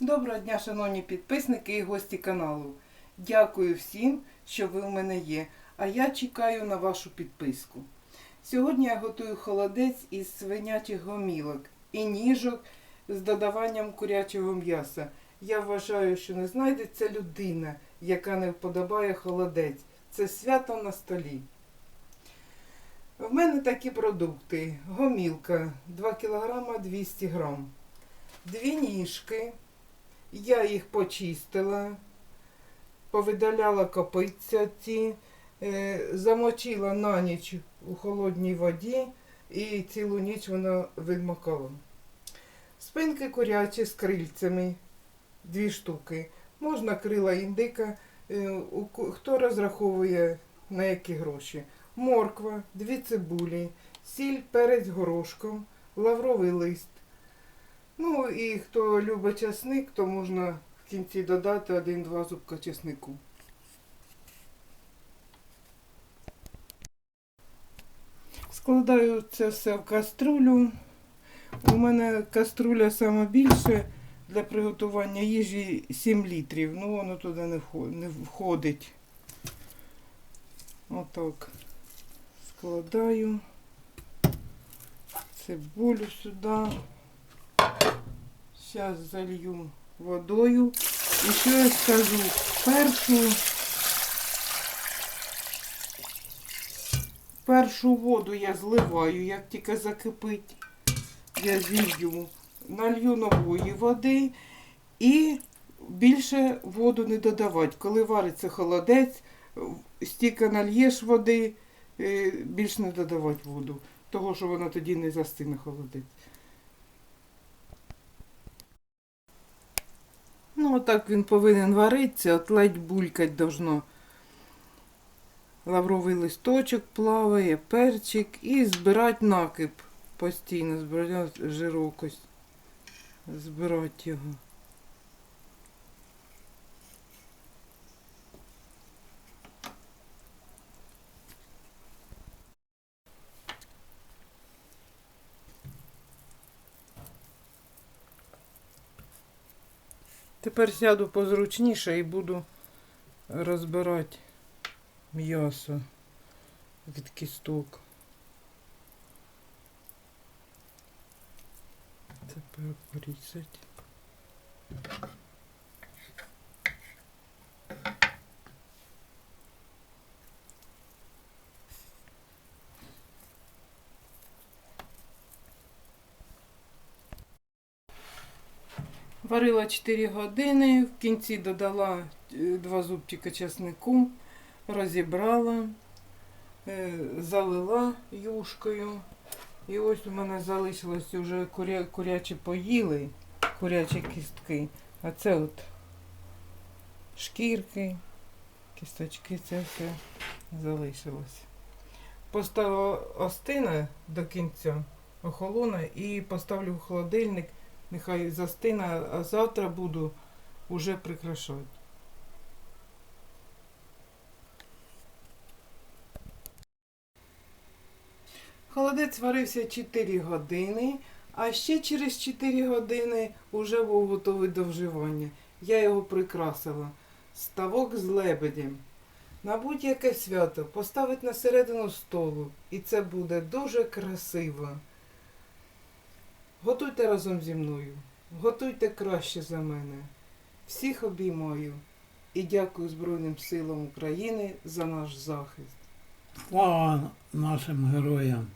Доброго дня, шановні підписники і гості каналу. Дякую всім, що ви в мене є. А я чекаю на вашу підписку. Сьогодні я готую холодець із свинячих гомілок і ніжок з додаванням курячого м'яса. Я вважаю, що не знайдеться людина, яка не вподобає холодець. Це свято на столі. В мене такі продукти: гомілка 2 кг 200 г, дві ніжки. Я їх почистила, повидаляла копиця ці, е, замочила на ніч у холодній воді і цілу ніч вона вимокала. Спинки курячі з крильцями, дві штуки. Можна крила індика, е, хто розраховує на які гроші. Морква, дві цибулі, сіль, перець горошком, лавровий лист. Ну і хто любить часник, то можна в кінці додати один-два зубка чеснику. Складаю це все в каструлю. У мене каструля саме більше для приготування їжі 7 літрів. Ну воно туди не входить. Отак. Складаю цибулю сюди. Зараз залью водою. І що я скажу? Першу, першу воду я зливаю, як тільки закипить, я зілью, налью нової води і більше воду не додавати. Коли вариться холодець, стільки нальєш води, е, більше не додавати воду, того що вона тоді не застине холодець. Отак він повинен варитися, от ледь булькать должно. Лавровий листочок плаває, перчик і збирати накип постійно, збирати жирокость, збирати його. Тепер сяду позручніше і буду розбирати м'ясо від кісток. Тепер порізати. Варила 4 години, в кінці додала е, два зубчика чеснику, розібрала, е, залила юшкою. І ось у мене залишилось вже куря, курячі поїли, курячі кістки. А це от шкірки, кісточки, це все залишилось. Поставила остина до кінця, охолоне і поставлю в холодильник. Нехай застине, а завтра буду уже прикрашати. Холодець варився 4 години, а ще через 4 години вже був готовий до вживання. Я його прикрасила. Ставок з лебедем. На будь-яке свято поставить на середину столу, і це буде дуже красиво. Готуйте разом зі мною. Готуйте краще за мене. Всіх обіймаю і дякую Збройним силам України за наш захист. Слава нашим героям!